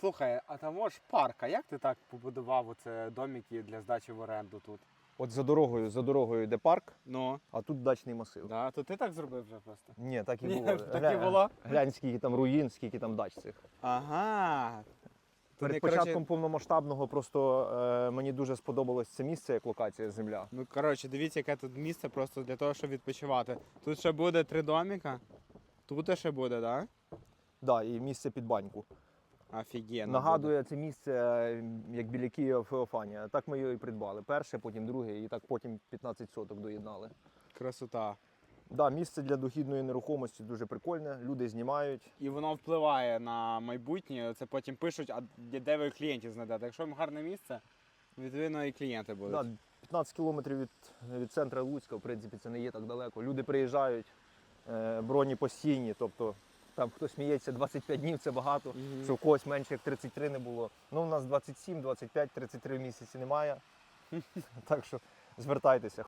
Слухай, а там ж парк, а як ти так побудував оце домики для здачі в оренду тут? От за дорогою, за дорогою йде парк, Ну, а тут дачний масив. да, то ти так зробив вже просто. Ні, так і Ні, було. так і було? Глянь, скільки там руїн, скільки там дач цих. Ага. Перед не, початком коротше- повномасштабного просто е, мені дуже сподобалось це місце як локація земля. Ну, коротше, дивіться, яке тут місце просто для того, щоб відпочивати. Тут ще буде три доміка. Тут ще буде, так? Да, і місце під баньку. Офігенно. Нагадує це місце, е, як біля Києва Феофанія. Так ми його і придбали. Перше, потім друге, і так потім 15 соток доєднали. буде. Красота. Да, місце для дохідної нерухомості дуже прикольне. Люди знімають. І воно впливає на майбутнє. Це потім пишуть, а де де ви клієнтів знайдете. Якщо вам гарне місце, відповідно і клієнти будуть. Да, 15 кілометрів від, від центру Луцька, в принципі, це не є так далеко. Люди приїжджають, е, броні постійні, тобто там хтось сміється, 25 днів це багато. Мгм. Що у когось менше як 33 не було. Ну, у нас 27, 25, 33 в місяці немає. Так що звертайтеся.